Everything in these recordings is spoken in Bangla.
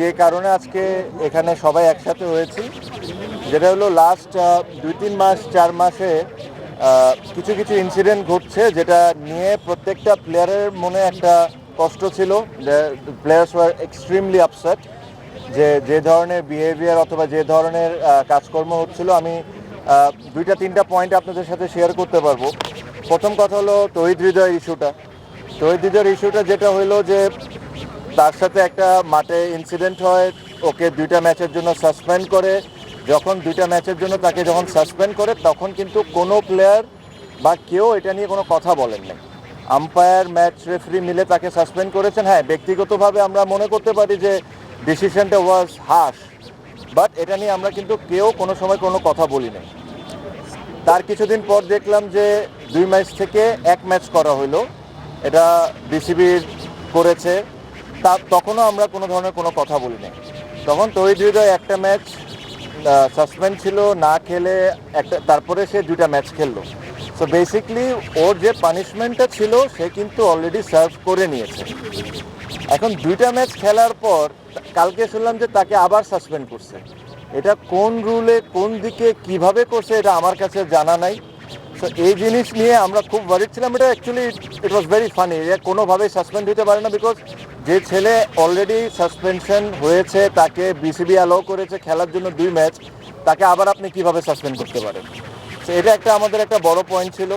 যে কারণে আজকে এখানে সবাই একসাথে হয়েছি, যেটা হলো লাস্ট দুই তিন মাস, চার মাসে কিছু কিছু ইনসিডেন্ট ঘটছে যেটা নিয়ে প্রত্যেকটা প্লেয়ারের মনে একটা কষ্ট ছিল প্লেয়ার্স ওয়ার এক্সট্রিমলি আপসেট যে যে ধরনের বিহেভিয়ার অথবা যে ধরনের কাজকর্ম হচ্ছিল, আমি দুইটা, তিনটা পয়েন্ট আপনাদের সাথে শেয়ার করতে পারব। প্রথম কথা হলো তহিদ হৃদয় ইস্যুটা তহিদ হৃদয়ের ইস্যুটা যেটা হলো যে তার সাথে একটা মাঠে ইনসিডেন্ট হয়, ওকে দুইটা ম্যাচের জন্য সাসপেন্ড করে। যখন দুইটা ম্যাচের জন্য তাকে যখন সাসপেন্ড করে, তখন কিন্তু কোনো প্লেয়ার বা কেউ এটা নিয়ে কোনো কথা বলেন নাই। আম্পায়ার ম্যাচ রেফারি মিলে তাকে সাসপেন্ড করেছেন। হ্যাঁ ব্যক্তিগতভাবে আমরা মনে করতে পারি যে ডিসিশনটা ওয়াজ হাস বাট এটা নিয়ে আমরা কিন্তু কেউ কোনো সময় কোনো কথা বলি নাই। তার কিছুদিন পর দেখলাম যে দুই ম্যাচ থেকে এক ম্যাচ করা হলো এটা বিসিবির করেছে। তা তখনও আমরা কোনো ধরনের কোনো কথা বলি নাই। তখন হৃদয় একটা ম্যাচ সাসপেন্ড ছিল, না খেলে একটা, তারপরে সে দুইটা ম্যাচ খেললো। সো বেসিকলি ওর যে পানিশমেন্টটা ছিল, সে কিন্তু অলরেডি সার্ভ করে নিয়েছে। এখন দুইটা ম্যাচ খেলার পর, কালকে শুনলাম যে তাকে আবার সাসপেন্ড করছে। এটা কোন রুলে কোন দিকে কীভাবে করছে, এটা আমার কাছে জানা নাই। তো এই জিনিস নিয়ে আমরা খুব ওয়ারিড ছিলাম। এটা actually it was very funny কোনোভাবেই সাসপেন্ড হতে পারে না বিকজ যে ছেলে অলরেডি সাসপেনশন হয়েছে, তাকে বিসিবি অ্যালাউ করেছে খেলার জন্য দুই ম্যাচ তাকে আবার আপনি কীভাবে সাসপেন্ড করতে পারেন? তো এটা একটা আমাদের একটা বড় পয়েন্ট ছিল।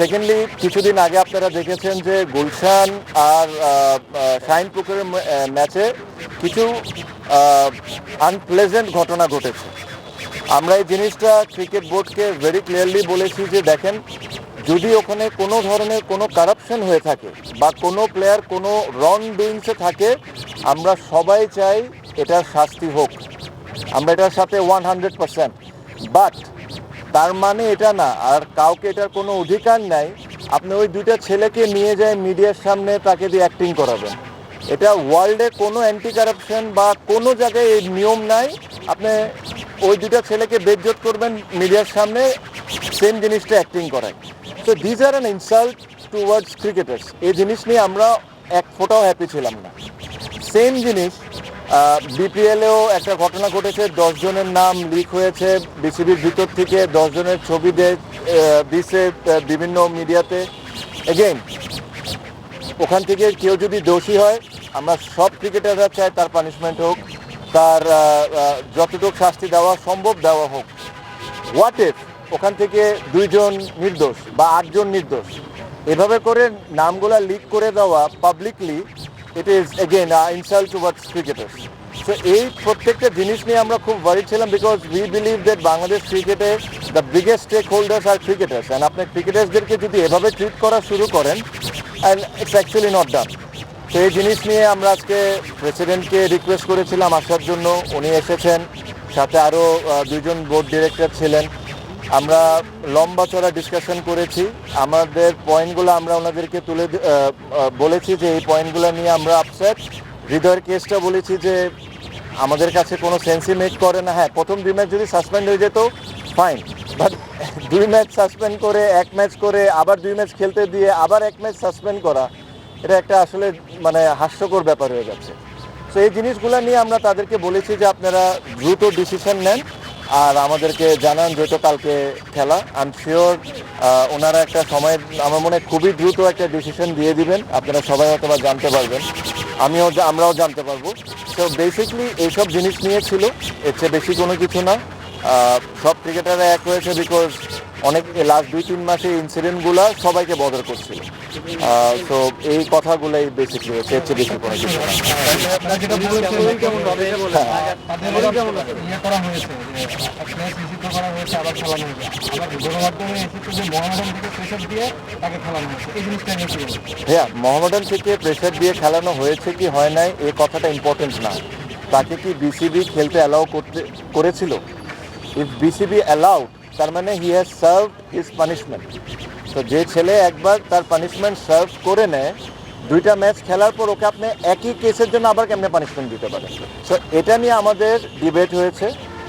সেকেন্ডলি কিছুদিন আগে আপনারা দেখেছেন যে গুলশান আর শাইন পুকুরের ম্যাচে কিছু আনপ্লেজেন্ট ঘটনা ঘটেছে। আমরা এই জিনিসটা ক্রিকেট বোর্ডকে ভেরি ক্লিয়ারলি বলেছি যে দেখেন, যদি ওখানে কোনো ধরনের কোনো কারাপশন হয়ে থাকে বা কোনো প্লেয়ার কোনো রং ডুইংসে থাকে, আমরা সবাই চাই এটার শাস্তি হোক। আমরা এটার সাথে ওয়ান হান্ড্রেড পার্সেন্ট বাট তার মানে এটা না, আর কাউকে এটার কোনো অধিকার নাই। আপনি ওই দুইটা ছেলেকে নিয়ে যায় মিডিয়ার সামনে তাকে দিয়ে অ্যাক্টিং করাবেন। এটা ওয়ার্ল্ডে কোনো অ্যান্টি কারাপশন বা কোনো জায়গায় এই নিয়ম নাই। আপনি ওই দুইটা ছেলেকে বেজ্জত করবেন মিডিয়ার সামনে সেম জিনিসটা অ্যাক্টিং করায়। তো these are an insult towards cricketers এই জিনিস নিয়ে আমরা এক ফোটাও হ্যাপি ছিলাম না। সেম জিনিস বিপিএলেও একটা ঘটনা ঘটেছে দশ জনের নাম লিক হয়েছে বিসিবির ভিতর থেকে দশ জনের ছবি দে- আহ, দিছে বিভিন্ন মিডিয়াতে। এগেইন ওখান থেকে কেউ যদি দোষী হয় আমরা সব ক্রিকেটাররা চাই তার পানিশমেন্ট হোক। তার যতটুকু শাস্তি দেওয়া সম্ভব দেওয়া হোক। হোয়াট ইফ ওখান থেকে দুইজন নির্দোষ বা আটজন নির্দোষ এভাবে করে নামগুলা লিক করে দেওয়া publicly it is again insult towards cricketers so এই প্রত্যেকটা জিনিস নিয়ে আমরা খুব ওয়ারি ছিলাম because we believe that Bangladesh ক্রিকেটে the biggest stake holders are cricketers and আপনি ক্রিকেটার্সদেরকে যদি এভাবে ট্রিট করা শুরু করেন and it's actually not done এই জিনিস নিয়ে আমরা আজকে প্রেসিডেন্টকে রিকোয়েস্ট করেছিলাম আসার জন্য। উনি এসেছেন, সাথে আরও দুইজন বোর্ড ডিরেক্টর ছিলেন। আমরা লম্বা চড়া ডিসকাশন করেছি। আমাদের পয়েন্টগুলো আমরা ওনাদেরকে তুলে বলেছি যে এই পয়েন্টগুলো নিয়ে আমরা আপসেট হৃদয়ের কেসটা বলেছি যে আমাদের কাছে কোনো সেন্সই মেক করে না। হ্যাঁ প্রথম দুই ম্যাচ যদি সাসপেন্ড হয়ে যেত ফাইন বাট দুই ম্যাচ সাসপেন্ড করে, এক ম্যাচ করে, আবার দুই ম্যাচ খেলতে দিয়ে আবার এক ম্যাচ সাসপেন্ড করা। এটা একটা আসলে মানে হাস্যকর ব্যাপার হয়ে যাচ্ছে। তো এই জিনিসগুলো নিয়ে আমরা তাদেরকে বলেছি যে আপনারা দ্রুত ডিসিশন নেন আর আমাদেরকে জানান যেহেতু কালকে খেলা। আই শিওর ওনারা একটা সময় আমার মনে খুবই দ্রুত একটা ডিসিশন দিয়ে দিবেন। আপনারা সবাই হয়তো বা জানতে পারবেন। আমিও আমরাও জানতে পারব। তো বেসিকলি এইসব জিনিস নিয়ে ছিল। এর চেয়ে বেশি কোনো কিছু না। সব ক্রিকেটাররা এক হয়েছে বিকজ অনেক লাস্ট দুই, তিন মাসে ইনসিডেন্টগুলো সবাইকে বদর করছিল। তো এই কথাগুলোই বেসিকলি এর বেশি কোনো কিছু বলেছে তাদের ইয়ে করা হয়েছে যে প্লেস নিষিদ্ধ করা হয়েছে আবার খেলানো হয়েছে। আবার গণমাধ্যমে এসেছে যে মহামেডান থেকে প্রেশার দিয়ে খেলানো হয়েছে। কি হ্যাঁ মোহামেডান থেকে প্রেশার দিয়ে খেলানো হয়েছে কি হয় নাই এই কথাটা ইম্পর্টেন্ট না। তাকে কি বিসিবি খেলতে অ্যালাউ করতে করেছিল? ইফ বিসিবি অ্যালাউড তার মানে he has serve his punishment তো যে ছেলে একবার তার পানিশমেন্ট সার্ভ করে নেয়, দুইটা ম্যাচ খেলার পর ওকে আপনি একই কেসের জন্য আবার কেমনে পানিশমেন্ট দিতে পারেন? সো এটা নিয়ে আমাদের ডিবেট হয়েছে।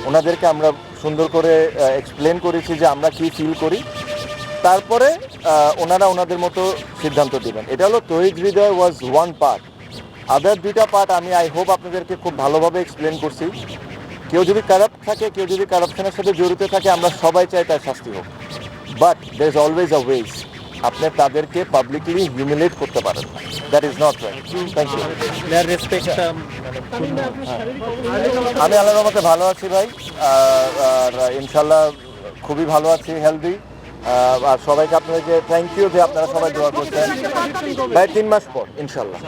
ওনাদেরকে আমরা সুন্দর করে এক্সপ্লেন করেছি যে আমরা কি ফিল করি। তারপরে ওনারা ওনাদের মতো সিদ্ধান্ত দেবেন। এটা হলো তহিদ হৃদয় ওয়াজ ওয়ান পার্ট আদার দুইটা পার্ট আমি আই হোপ আপনাদেরকে খুব ভালোভাবে এক্সপ্লেন করছি। কেউ যদি কারাপ্ট থাকে, কেউ যদি কারাপশনের সাথে জড়িত থাকে, আমরা সবাই চাই তার শাস্তি হোক। But there is always a ways আপনি তাদেরকে পাবলিকলি হিউমিলেট করতে পারেন। That is not right thank you আমি আল্লাহর রহমতে ভালো আছি ভাই। আর ইনশাল্লাহ খুবই ভালো আছি হেলদি আর সবাইকে আপনাদেরকে থ্যাংক ইউ যে আপনারা সবাই দোয়া করছেন। ভাই তিন মাস পর ইনশাল্লাহ